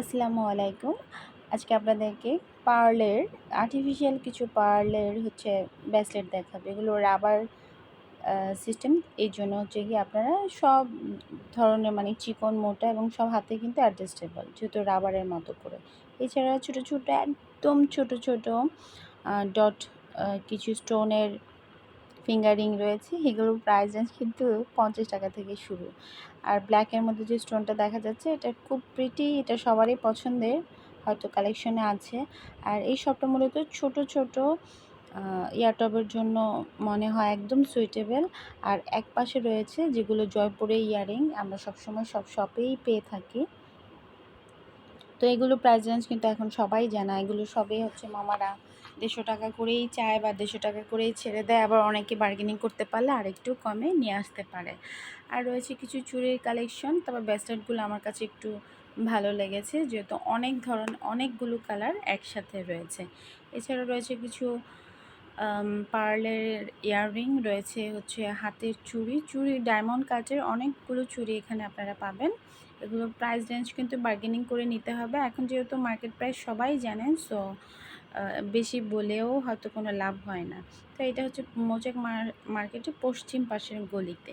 আসসালামু আলাইকুম। আজকে আপনাদেরকে পার্লের আর্টিফিশিয়াল কিছু পার্লের হচ্ছে ব্রেসলেট দেখাবে। এগুলো রাবার সিস্টেম এই জন্য হচ্ছে কি আপনারা সব ধরনের মানে চিকন, মোটা এবং সব হাতে কিন্তু অ্যাডজাস্টেবল যেহেতু রাবারের মতো করে। এছাড়া ছোটো ছোটো, একদম ছোট ছোট ডট কিছু স্টোনের ফিঙ্গারিং রয়েছে, এগুলোর প্রাইস রেঞ্জ কিন্তু পঞ্চাশ টাকা থেকে শুরু। আর ব্ল্যাকের মধ্যে যে স্টোনটা দেখা যাচ্ছে, এটা খুব প্রিটি এটা সবারই পছন্দের, হয়তো কালেকশনে আছে। আর এই শপটা মূলত ছোট ছোট ইয়ারটপের জন্য মনে হয় একদম সুইটেবল আর এক পাশে রয়েছে যেগুলো জয়পুরে ইয়ারিং আমরা সবসময় সব শপেই পেয়ে থাকি। তো এগুলো প্রাইস রেঞ্জ কিন্তু এখন সবাই জানা, এগুলো সবই হচ্ছে মামারা দেড়শো টাকা করেই চায় বা দেড়শো টাকা করেই ছেড়ে দেয়, আবার অনেকে বার্গেনিং করতে পারলে আর একটু কমে নিয়ে আসতে পারে। আর রয়েছে কিছু চুরির কালেকশন তারপর ব্যাসলেটগুলো আমার কাছে একটু ভালো লেগেছে, যেহেতু অনেক ধরন অনেকগুলো কালার একসাথে রয়েছে। এছাড়া রয়েছে কিছু পার্লের ইয়াররিং রয়েছে হচ্ছে হাতের চুড়ি। চুড়ি ডায়মন্ড কাচের অনেকগুলো চুড়ি এখানে আপনারা পাবেন। এগুলো প্রাইস রেঞ্জ কিন্তু বার্গেনিং করে নিতে হবে। এখন যেহেতু মার্কেট প্রাইস সবাই জানেন সো বেশি বলেও হয়তো কোনো লাভ হয় না। তো এটা হচ্ছে মোজাক মার্কেটে পশ্চিম পাশের গলিতে।